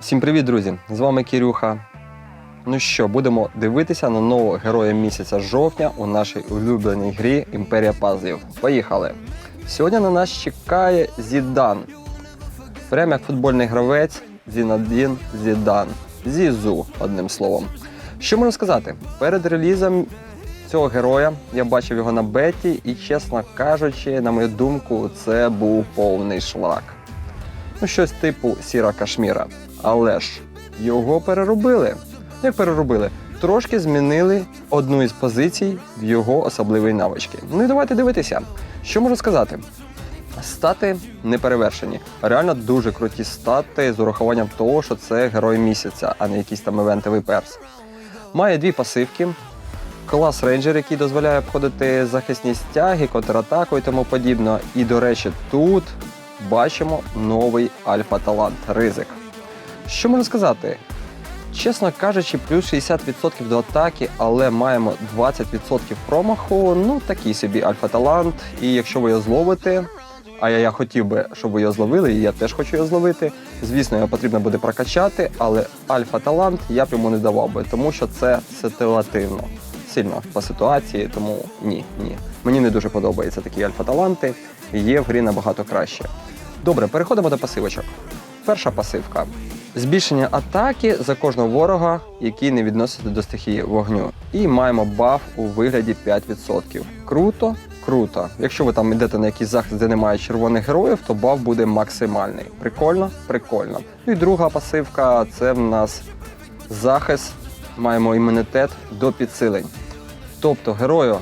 Всім привіт, друзі! З вами Кірюха. Ну що, будемо дивитися на нового героя місяця жовтня у нашій улюбленій грі Імперія Пазлів. Поїхали! Сьогодні на нас чекає Зідан. Прямо як футбольний гравець Зінадін Зідан. Зізу, одним словом. Що можу сказати? Перед релізом цього героя я бачив його на беті, і, чесно кажучи, на мою думку, це був повний шлак. Ну, щось типу сіра кашміра. Але ж його переробили. Як переробили? Трошки змінили одну із позицій в його особливій навички. Ну і давайте дивитися. Що можу сказати? Стати не перевершені. Реально дуже круті стати з урахуванням того, що це герой місяця, а не якийсь там івентовий перс. Має дві пасивки. Клас рейнджер, який дозволяє обходити захисні стяги, контратаку і тому подібне. І, до речі, тут бачимо новий альфа-талант ризик. Що можу сказати? Чесно кажучи, плюс 60% до атаки, але маємо 20% промаху. Ну, такий собі альфа-талант. І якщо ви його зловите, а я, я хотів би, щоб ви його зловили, і я теж хочу його зловити. Звісно, його потрібно буде прокачати, але альфа-талант я б йому не давав би, тому що це ситуативно. Сильно по ситуації, тому ні, ні. Мені не дуже подобаються такі альфа-таланти. Є в грі набагато краще. Добре, переходимо до пасивочок. Перша пасивка. Збільшення атаки за кожного ворога, який не відноситься до стихії вогню. І маємо баф у вигляді 5%. Круто, круто. Якщо ви там йдете на якийсь захист, де немає червоних героїв, то баф буде максимальний. Прикольно, прикольно. Ну і друга пасивка це в нас захист. Маємо імунітет до підсилень. Тобто герою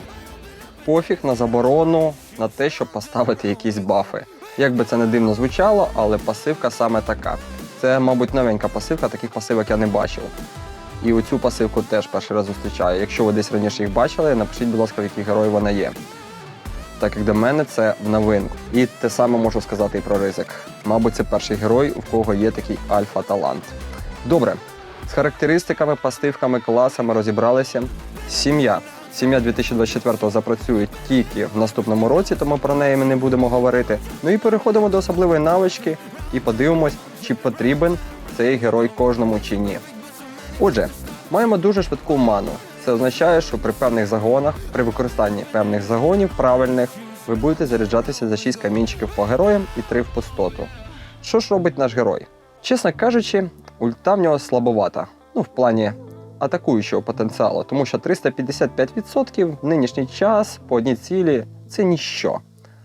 пофіг на заборону на те, щоб поставити якісь бафи. Як би це не дивно звучало, але пасивка саме така. Це, мабуть, новенька пасивка, таких пасивок я не бачив. І оцю пасивку теж перший раз зустрічаю. Якщо ви десь раніше їх бачили, напишіть, будь ласка, в який герой вона є. Так як для мене це новинку. І те саме можу сказати і про ризик. Мабуть, це перший герой, у кого є такий альфа-талант. Добре, з характеристиками, пастивками, класами розібралися. Сім'я. Сім'я 2024 запрацює тільки в наступному році, тому про неї ми не будемо говорити. Ну і переходимо до особливої навички і подивимось, чи потрібен цей герой кожному чи ні. Отже, маємо дуже швидку ману. Це означає, що при певних загонах, при використанні певних загонів правильних, ви будете заряджатися за 6 камінчиків по героям і 3 в пустоту. Що ж робить наш герой? Чесно кажучи, ульта в нього слабовата. Ну, в плані атакуючого потенціалу, тому що 355% в нинішній час по одній цілі це ніщо.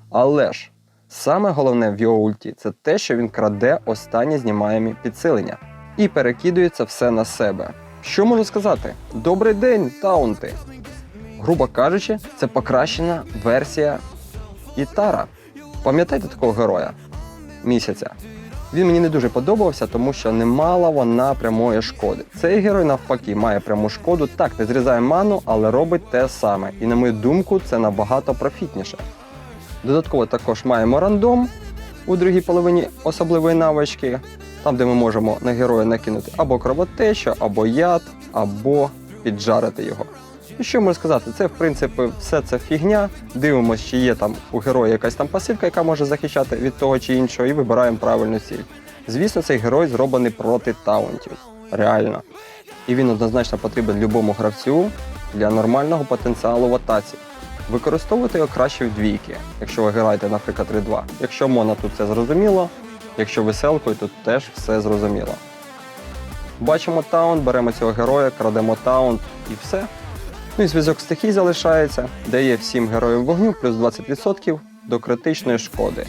Але ж саме головне в його ульті це те, що він краде останні знімаємі підсилення і перекидує це все на себе. Що можу сказати? Добрий день, таунти! Грубо кажучи, це покращена версія Ітара. Пам'ятаєте такого героя місяця? Він мені не дуже подобався, тому що не мала вона прямої шкоди. Цей герой навпаки має пряму шкоду, так не зрізає ману, але робить те саме. І на мою думку, це набагато профітніше. Додатково також маємо рандом у другій половині особливої навички, там, де ми можемо на героя накинути або кровотечу, або яд, або піджарити його. І що можу сказати? Це в принципі все це фігня. Дивимося, чи є там у героя якась там пасивка, яка може захищати від того чи іншого, і вибираємо правильну ціль. Звісно, цей герой зроблений проти таунтів. Реально. І він однозначно потрібен любому гравцю для нормального потенціалу в атаці. Використовуйте його краще в двійки, якщо ви граєте, наприклад, 3-2. Якщо моно, тут це зрозуміло. Якщо веселкою, тут теж все зрозуміло. Бачимо таунт, беремо цього героя, крадемо таунт і все. Ну і зв'язок стихій залишається, дає всім героям вогню плюс 20% до критичної шкоди.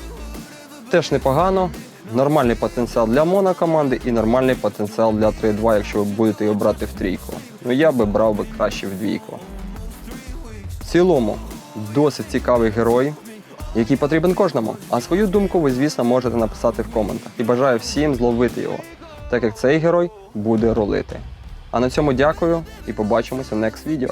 Теж непогано. Нормальний потенціал для монокоманди і нормальний потенціал для 3-2, якщо ви будете його брати в трійку. Ну я би брав би краще в двійку. В цілому, досить цікавий герой, який потрібен кожному. А свою думку ви, звісно, можете написати в коментах. І бажаю всім зловити його, так як цей герой буде рулити. А на цьому дякую і побачимося в next відео.